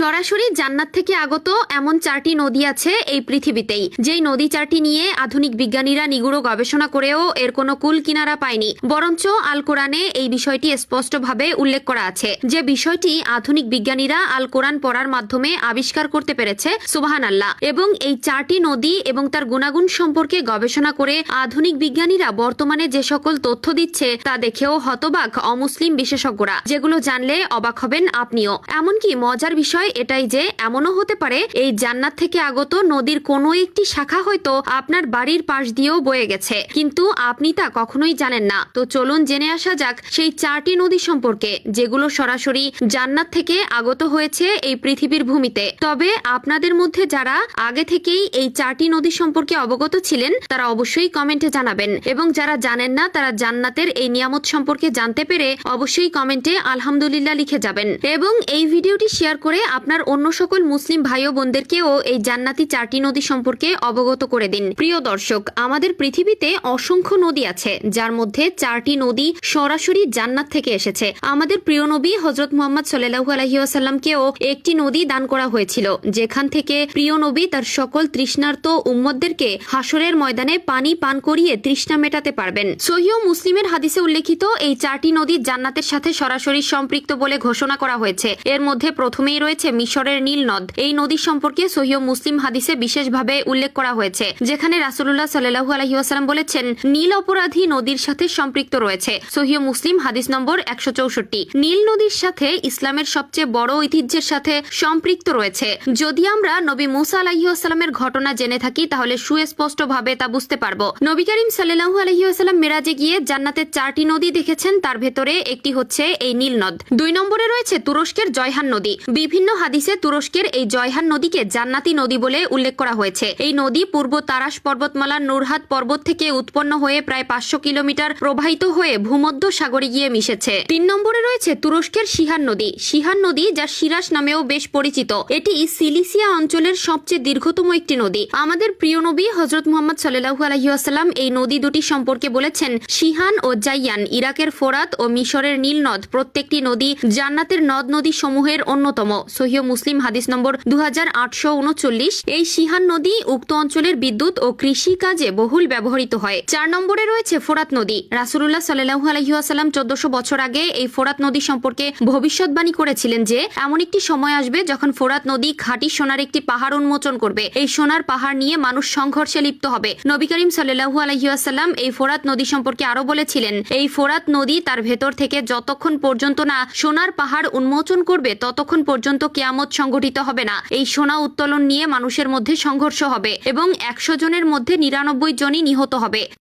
সরাসরি জান্নাত থেকে আগত এমন চারটি নদী আছে এই পৃথিবীতেই। যেই নদী চারটি নিয়ে আধুনিক বিজ্ঞানীরা নিগুড়ো গবেষণা করেও এর কোনো কুল কিনারা পায়নি। বরঞ্চ আল কোরআনে এই বিষয়টি স্পষ্টভাবে উল্লেখ করা আছে। যে বিষয়টি আধুনিক বিজ্ঞানীরা আল কোরআন পড়ার মাধ্যমে আবিষ্কার করতে পেরেছে সুবাহান আল্লাহ এবং এই চারটি নদী এবং তার গুণাগুণ সম্পর্কে গবেষণা করে আধুনিক বিজ্ঞানীরা বর্তমানে যে সকল তথ্য দিচ্ছে তা দেখেও হতবাক অমুসলিম বিশেষজ্ঞরা। যেগুলো জানলে অবাক হবেন আপনিও। এমনকি মজার বিষয় এটাই যে এমনও হতে পারে এই জান্নাত থেকে আগত নদীর কোনো একটি শাখা হয়তো আপনার বাড়ির পাশ দিয়েও বয়ে গেছে। কিন্তু আপনি তা কখনোই জানেন না। তো চলুন জেনে আসা যাক সেই চারটি নদী সম্পর্কে, যেগুলো সরাসরি জান্নাত থেকে আগত হয়েছে এই পৃথিবীর ভূমিতে। তবে আপনাদের মধ্যে যারা আগে থেকেই এই চারটি নদী সম্পর্কে অবগত ছিলেন, তারা অবশ্যই কমেন্টে জানাবেন। এবং যারা জানেন না, তারা জান্নাতের এই নিয়ামত সম্পর্কে জানতে পেরে অবশ্যই কমেন্টে আলহামদুলিল্লাহ লিখে যাবেন। এবং এই ভিডিওটি শেয়ার করে আপনার অন্য সকল মুসলিম ভাই ও বোনদেরকেও এই জান্নাতি চারটি নদী সম্পর্কে অবগত করে দিন। প্রিয় দর্শক, আমাদের পৃথিবীতে অসংখ্য নদী আছে, যার মধ্যে চারটি নদী সরাসরি জান্নাত থেকে এসেছে। আমাদের প্রিয় নবী হজরত মোহাম্মদ সাল্লাহু আলহিউসাল্লামকেও একটি নদী দান করা হয়েছিল, যেখান থেকে প্রিয় নবী তার সকল তৃষ্ণার্ত উম্মতদেরকে হাসরের ময়দানে পানি পান করিয়ে তৃষ্ণা মেটাতে পারবেন। সহিহ মুসলিমের হাদিসে উল্লেখিত এই চারটি নদী জান্নাতের সাথে সরাসরি সম্পৃক্ত বলে ঘোষণা করা হয়েছে। এর মধ্যে প্রথমেই রয়েছে মিশরের নীল নদ। এই নদী সম্পর্কে সহিহ মুসলিম হাদিসে বিশেষভাবে উল্লেখ করা হয়েছে, যেখানে রাসুল্লাহ সাল্লাহু আলহিউসালাম বলেছেন, নীল অপরাধী নদীর সাথে সম্পৃক্ত রয়েছে। সহিহ মুসলিম হাদিস নম্বর একশো চৌষট্টি। নীল নদীর সাথে ইসলামের সবচেয়ে বড় ঐতিহ্যের সাথে সম্পৃক্ত রয়েছে। যদি আমরা নবী মুসা আলাহিউসালামের ঘটনা জেনে থাকি, তাহলে সুস্পষ্টভাবে তা বুঝতে পারব। নবী করিম সাল্লাহু আলহিউসালাম মেরাজে গিয়ে জান্নাতের চারটি নদী দেখেছেন। তার ভেতরে একটি হচ্ছে এই নীল নদ। দুই নম্বরে রয়েছে তুরস্কের জয়হান নদী। বিভিন্ন হাদিসে তুরস্কের এই জয়হান নদীকে জান্নাতি নদী বলে উল্লেখ করা হয়েছে। এই নদী পূর্ব তারাস পর্বতমালার নুরহাত পর্বত থেকে উৎপন্ন হয়ে প্রায় পাঁচশো কিলোমিটার প্রবাহিত হয়ে ভূমধ্য সাগরে গিয়ে মিশেছে। তিন নম্বরে রয়েছে তুরস্কের সিহান নদী। সিহান নদী যা সিরাস নামেও বেশ পরিচিত। এটি সিলিসিয়া অঞ্চলের সবচেয়ে দীর্ঘতম একটি নদী। আমাদের প্রিয় নবী হজরত মোহাম্মদ সাল্লাহু আলহিউসালাম এই নদী দুটি সম্পর্কে বলেছেন সিহান ও জাইয়ান, ইরাকের ফোরাত ও মিশরের নীল নদ প্রত্যেকটি নদী জান্নাতের নদ নদী সমূহের অন্যতম। সহিহ মুসলিম হাদিস নম্বর দুহাজার আটশো ঊনচল্লিশ এই সিহান নদী উক্ত অঞ্চলের বিদ্যুৎ ও কৃষি কাজে বহুল ব্যবহৃত হয়। চার নম্বরে রয়েছে ফোরাত নদী। রাসুল্লাহ সাল্লাহু আলহিউসালাম চোদ্দশো বছর আগে এই ফোরাত নদী সম্পর্কে ভবিষ্যৎবাণী করেছিলেন যে, এমন একটি সময় আসবে যখন ফোরাত নদী খাঁটি সোনার একটি পাহাড় উন্মোচন করবে। এই সোনার পাহাড় নিয়ে মানুষ সংঘর্ষে লিপ্ত হবে। নবী করিম সাল্লাহু আলহিউসাল্লাম এই ফোরাত নদী সম্পর্কে আরও বলেছিলেন, এই ফোরাত নদী তার ভেতর থেকে যতক্ষণ পর্যন্ত না সোনার পাহাড় উন্মোচন করবে, ততক্ষণ পর্যন্ত কেয়ামত সংঘটিত হবে না। এই সোনা উত্তোলন নিয়ে মানুষের মধ্যে সংঘর্ষ হবে এবং একশো জনের মধ্যে নিরানব্বই জনই নিহত হবে।